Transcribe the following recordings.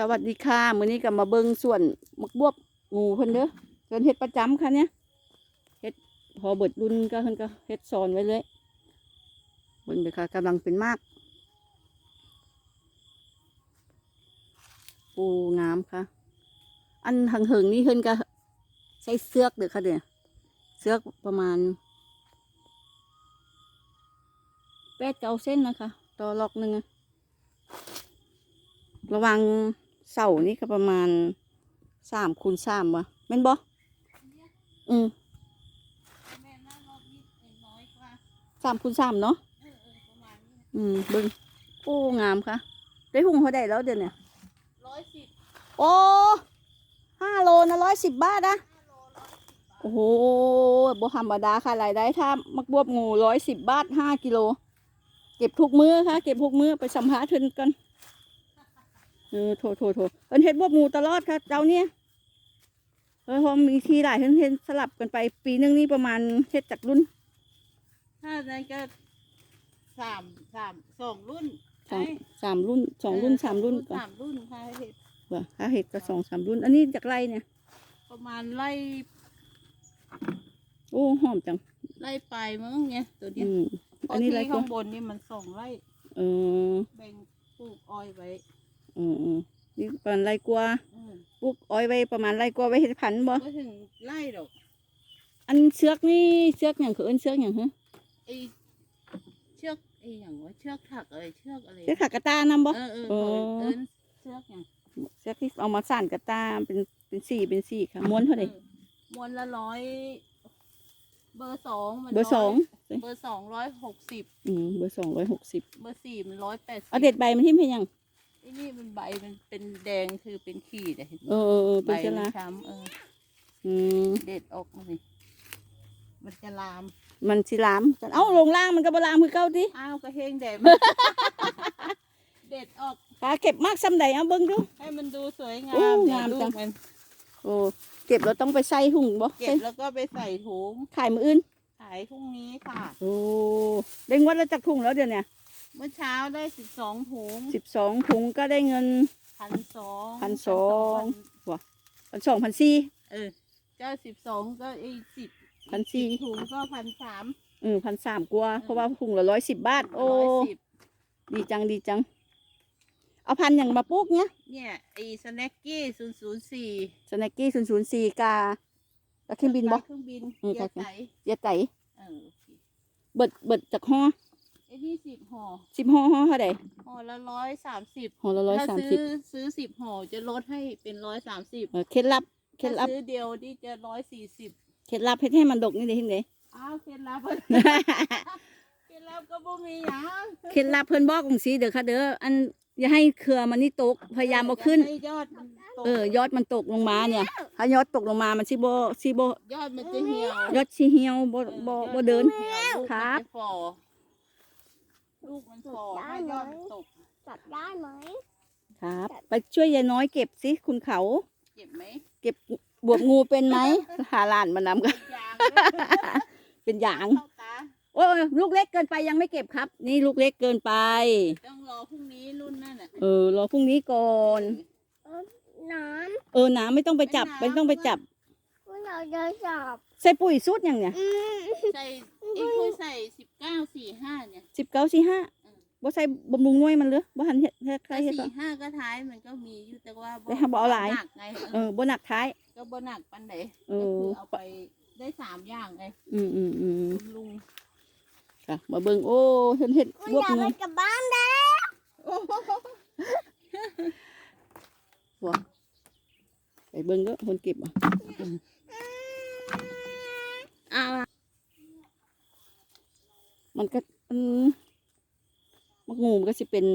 สวัสดีค่ะมื้อนี้ก็มาเบิ่งส่วนมักบวบงูเพิ่นเด้อเพิ่นเฮ็ดประจำค่ะเนี่ยเฮ็ดพอเบิดรุ่นก็เพิ่นก็เฮ็ดสอนไว้เลยเบิ่งเด้อค่ะกำลังเป็นมากปูงามค่ะ อันหังเหิงนี่เพิ่นก็ใช้เสือกเด้อค่ะเด้อเสือกประมาณแปดเก้าเส้นนะคะ ต่อล็อกหนึ่งระวัง เสานี่ก็ประมาณสามคูณสามวะแม่นบ่อืมแม่น่ารอบนี้น้อยกว่าสามคูณสามเนาะเออเออประมาณนี้อืมเบึงโอ้ งามค่ะ ได้หุงเขาได้แล้วเดี๋ยวเนี่ยร้อยสิบโอ้ห้าโลนะร้อยสิบบาทนะห้าโลร้อยสิบบาทโอ้โหบ่ธรรมดาค่ะรายได้ถ้ามักบวบงูร้อยสิบบาทห้ากิโล เก็บทุกมื้อค่ะ เก็บทุกมื้อไปสัมภาษณ์เพิ่นกัน เออโถโถโถเพิ่นเฮ็ดบวบงูตลอดค่ะเจ้าเนี่ยเออพอมีทีหลายเพิ่นเฮ็ดสลับกันไป ปีหนึงนี่ประมาณเฮ็ดจากรุ่น ถ้านั้นก็สามสามสองรุ่นสองไอ้สามรุ่นสองรุ่นเสามรุ่นก่อนสามรุ่นค่ะเห็ดว่ะถ้าเห็ดก็สองสามรุ่น อันนี้จากไรเนี่ย ประมาณไล่โอ้หอมจังไล่ปลายมั้งเนี่ยตัวเนี้อืยมเพอัราะนนี้ที่ไรก็ข้างบนนี่มันสองไร่เออแบ่งปลูกอ้อยไว้เออเออนี่ประมาณไรกว่าอืมปลูกอ้อยไว้ประมาณไรกว่าไว้เห็ดพันธุ์บ่ก็ถึงไล่ดอกอันเชือกนี่เชือกอย่างคือเอิ้นเชือกอย่างฮะไอเชือกไออย่างว่าเชือกถักอะไรเชือกอะไรเชือกขากระตานำบ่ เออเออเออเอิ้นเชือกอย่างเชือกที่เอามาสั่นกระตาเป็นเป็นสี่เป็นสี่ค่ะม้วนเท่าไหร่ออมวนละร้อยเบอร์สองมันเบอร์สองเบอร์สองร้อยหกสิบอืมเบอร์สองร้อยหกสิบเบอร์สี่มันร้อยแปดสิบเอาเด็ดใบมันทิ่มให้ยัง ไอ้นี่มันใบมันเป็นแดงคือเป็นขีดอะเห็นไหมเออเออเออใบเป็นเชื้อมัรานช้ำเอออืมเด็ดออกมาสิมันจะลามมันสิลามเอ้าลงล่างมันก็บ่ลามคือเก่าติอ้าวก็เฮงแดดเด็ดออกขาเก็บมากซ้ำใดเอาเบิ่งดู ให้มันดูสวยงาโอ้มเดี๋ยวงามลูจักงมันโอ้เก็บแล้วต้องไปใส่หุ่งบ่เก็ใส่บแล้วก็ไปใส่ถุงขายมืออื่นขายพรุ่งนี้ค่ะ โอ้ได้งวดแล้วจากถุงแล้วเดี๋ยวเนี้ เมื่อเช้าได้สิบสองถุงสิบสองถุงก็ได้เงินพันสองพันสองพันสองพันสี่เออเจ้าสิบสองก็ไอ้สิบพันสี่ถุงก็พันสามเออพันสามกว่าเพราะว่าถุงละร้อยสิบบาท โอ้ร้อยสิบดีจังดีจัง เอาพันอย่างมาปลูกเนี้ยเนี่ยไอ้สแน็กกี้ศูนย์ศูนย์สี่สแน็กกี้ศูนย์ศูนย์สี่กากาเครื่องบินบ่เครื่องบินอืมเกียร์ค่ะไตเยาไตเออโอเคเบิดเบิดจากห่อไอ้นี่สิบห่อสิบห่อห่อเท่าไหร่ห่อละร้อยสามสิบห่อละร้อยถ้าสามซื้สิบอซื้อสิบห่อจะลดให้เป็นร้อยสามสิบเออเคล็ดลับเคล็ถ้าดลับซื้อเดียวนี่จะร้อยสี่สิบเคล็ดลับให้ให้มันดกนี่เด้ที่ไหนอ้าวเคล็ดลับเคล็ดลับก็บ่มีหยังเคล็ดลับเพิ่นบอกของสีเด้อค่ะเด้ออันอย่าให้เครือมันนี่ตกพยายามเอาขึ้นให้ยอดมันตกเออยอดมันตกลงมาเนี่ย ถ้ายอดตกลงมามันสิบ่สิบ่ยอดมันจะเหี่ยวยอดสิเหี่ยวบ่ออบ่ยอบ่เดินมัหี่ยวลูกครับมันจะฝ่อ ลูกมันฝ่อถ้ายอดมันตก จับได้ไหม ครับ ไปช่วยยายน้อยเก็บสิคุณเขา เจ็บไหมเก็บบวบงูเป็นไหมหาหลานมานำกัน ยางเลยเป็นอย่าง เข้าตาโอ้ยลูกเล็กเกินไปยังไม่เก็บครับ นี่ลูกเล็กเกินไป ต้องรอพรุ่งนี้รุ่นนั่นน่ะเออรอพรุ่งนี้ก่อน น้เออน้ำไม่ต้องไปจับไม่ต้องไปจับำพวกเราจะจับใส่ปุ๋ยสูตรอย่างเนี่ยอืมใส่ ไอ้คุยใส่สิบเก้าสี่ห้าเนี่ย สิบเก้าสี่ห้าบ่ใส่บำรุงน้วยมันเลยบ่หันเฮ็ดเฮ็ดใครถ้าเฮ็ดสี่บ่ห้าก็ท้ายมันก็มีอยู่แต่ว่าแต่ถ้าบ่เอาหลายหนักไงเออบ่หนักท้าย ก็บ่หนักปันไหนเอก็อคือเอาไปได้สามอย่างไงอืมอืมอืมลุงค่ะมาเบิ่งโอ้เฮ็ดเฮ็ดพวกบวบเรางูไปกลับบ้านแล้วไปเบิ่งเด้อคนเก็บอะ อ่า มันก็มันมักงูมันก็สิเป็น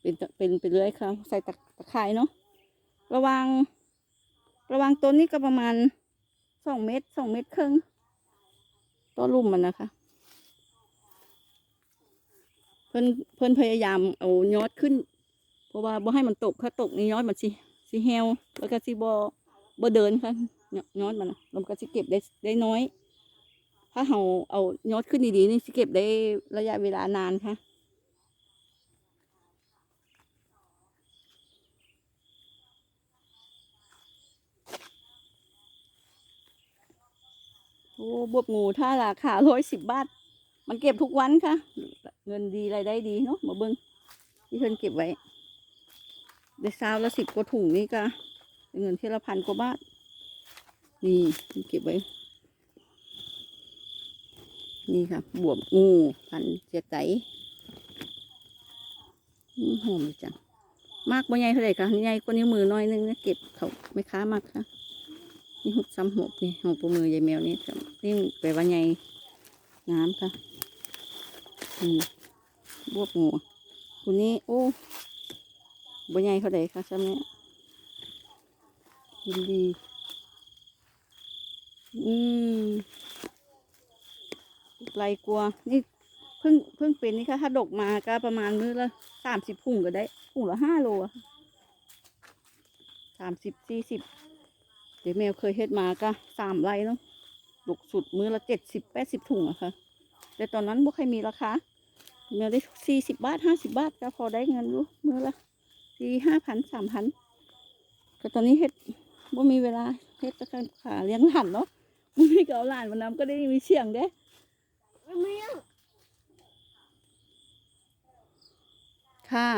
เป็นเป็นไปเรื่อยค่ะใส่ตะตะไคร้เนาะระวัง ระวังต้นนี้ก็ประมาณสองเมตรสองเมตรครึ่งต้นลุ่มมันนะคะ เพิ่นเพิ่นพยายามเอายอดขึ้น เพราะว่าบ่ให้มันตกถ้าตกนี่ยอดมันสิสิเหวแล้วก็สิบ่บ่เดินค่ะยอดมันแล้วมันก็สิเก็บได้ได้น้อย ถ้าเราเอายอดขึ้นดีๆนี่เก็บได้ระยะเวลานานค่ะโอ้บวบงูถ้าราคาร้อยสิบบาท มันเก็บทุกวันค่ะ เงินดีรายได้ดีเนาะมาเบิ้งที่เพิ่นเก็บไว้ได้ซาวละสิบกว่าถุงนี่ก็เงินเที่ละพันกว่าบาท นี่เก็บไว้ นี่ค่ะบวบงูพันเจียไก่หอมจัง มากบ่ใหญ่เท่าไหร่ค่ะใหญ่กว่านิ้วมือน้อยนึงนะเก็บเขาไม่ค้ามากค่ะ นี่หุบซ้ำหกนี่หกปูมือยายแมวนี่นี่ไปลว่าใหญ่น้ำค่ะนี่บวบงูคุณนี้โอ้บ่ใหญ่เท่าไหร่ค่ะซ้ำเนี้ยยินดี อืม ไกลกลัว นี่เพิ่งเพิ่งเป็นนี่ค่ะ ถ้าดกมาก็ประมาณมื้อละสามสิบพุ่งก็ได้พุ่งละห้าโลสามสิบสี่สิบเดี๋ยวแมวเคยเฮ็ดมาก็สามไรเนาะดกสุดมื้อละเจ็ดสิบแปดสิบถุงอะค่ะ แต่ตอนนั้นบ่เคยมีราคาแมวได้สี่สิบบาทห้าสิบบาทก็พอได้เงินรู้มื้อละสี่ห้าพันสามพันก็ตอนนี้เฮ็ดบ่มีเวลาเฮ็ดจะขาเลี้ยงหลานเนาะบ่มีก็เอาหลานมานำก็ได้มีเสียงเด้ เมียงค่ะ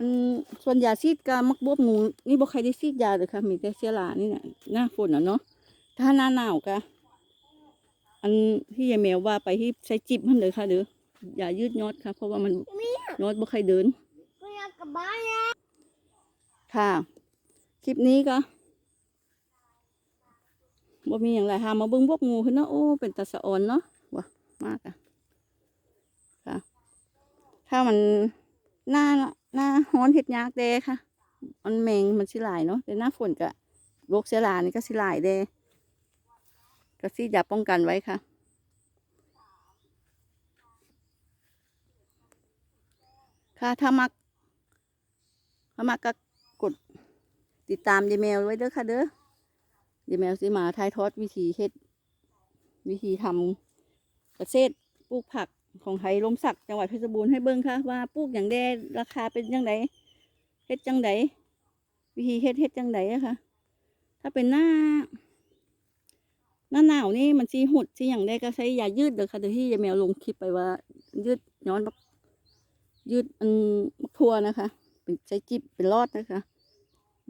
อืมส่วนยาซีดกามักบวบหมูนี่บ่ใครได้ซีดยาเลยค่ะ มีแต่เสียหลานี่เนี่ยหน้าฝนอะเนาะถ้าหน้าหนาวกะอันที่ยายแมวว่าไปที่ใช้จิบมันเลยค่ะเด้ออย่ายืดยอดค่ะ เพราะว่ามันยอดบ่ใครเดินกูอยากกลับบ้านแล้วค่ะ คลิปนี้ก็บ่มีอย่างไรหามาเบิ่งพวกงูขึ้นเนาะโอ้เป็นตาสะออนเนาะว้า มากอะค่ะถ้ามันหน้าหน้าฮ้อนเห็ดยากเดค่ะ มันแมงมันสิหลายเนาะแต่หน้าฝนก็โรคเชื้อรานี่ก็สิหลายเดก็สิอย่าป้องกันไว้ค่ะค่ะถ้ามักถ้ามักก็กดติดตามยายแมวไว้เด้อค่ะเด้อยายแมวสิมาถ่ายทอดวิธีเฮ็ดวิธีทำ กษตรปลูกผักของไทยลมศักดิ์จังหวัดเพชรบูรณ์ให้เบิ่งค่ะว่าปลูกอย่างแดราคาเป็นจังไดเฮ็ดจังไดวิธีเฮ็ดเฮ็ดจังไดอะค่ะ ถ้าเป็นหน้า หน้าหนาวนี่มันสีหุดสีอย่างใดก็ใช้ยายืดเด้อค่ะเดี๋ยวที่ยายแมวลงคลิปไปว่า ยืดย้อนบักยืดอันบักทั่วนะคะ เป็นใช้จิบเป็นรอดนะคะ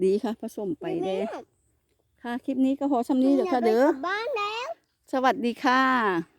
ดีค่ะผสมไปเด้ค่ะคลิปนี้ก็พอชำนี้เดี๋ยวค่ะเด้อกลับบ้านแล้วสวัสดีค่ะ